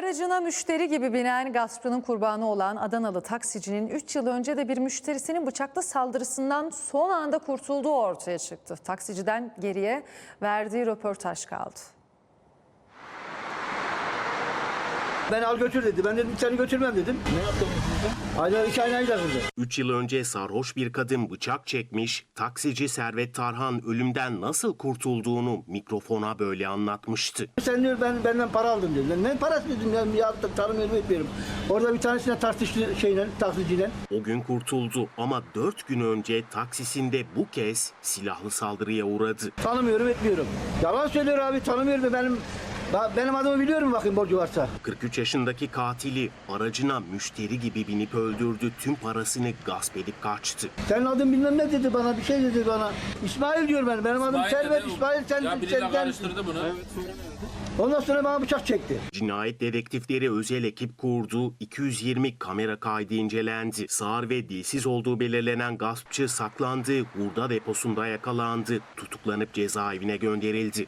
Aracına müşteri gibi binen gaspçının kurbanı olan Adanalı taksicinin 3 yıl önce de bir müşterisinin bıçaklı saldırısından son anda kurtulduğu ortaya çıktı. Taksiciden geriye verdiği röportaj kaldı. Ben al götür dedi. Ben dedim seni götürmem dedim. Ne yaptın Aynen iki aynayı da kırdı. 3 yıl önce sarhoş bir kadın bıçak çekmiş, taksici Servet Tarhan ölümden nasıl kurtulduğunu mikrofona böyle anlatmıştı. Sen diyor ben benden para aldın dedi. Ben ne parası dedim ya, ya tanımıyorum etmiyorum. Orada bir tanesine tartıştı şeyle, taksiciyle. O gün kurtuldu ama 4 gün önce taksisinde bu kez silahlı saldırıya uğradı. Tanımıyorum etmiyorum. Yalan söylüyor abi tanımıyorum benim. Ben- Benim adımı biliyorum bakayım borcu varsa. 43 yaşındaki katili aracına müşteri gibi binip öldürdü, tüm parasını gasp edip kaçtı. Senin adın bilmem ne dedi bana bir şey dedi bana. İsmail diyor ben. Benim adım İsmail Servet dedi, İsmail sen Ya sen- karıştırdı bunu. Ondan sonra bana bıçak çekti. Cinayet dedektifleri özel ekip kurdu, 220 kamera kaydı incelendi. Sağır ve dilsiz olduğu belirlenen gaspçı saklandı, hurda deposunda yakalandı, tutuklanıp cezaevine gönderildi.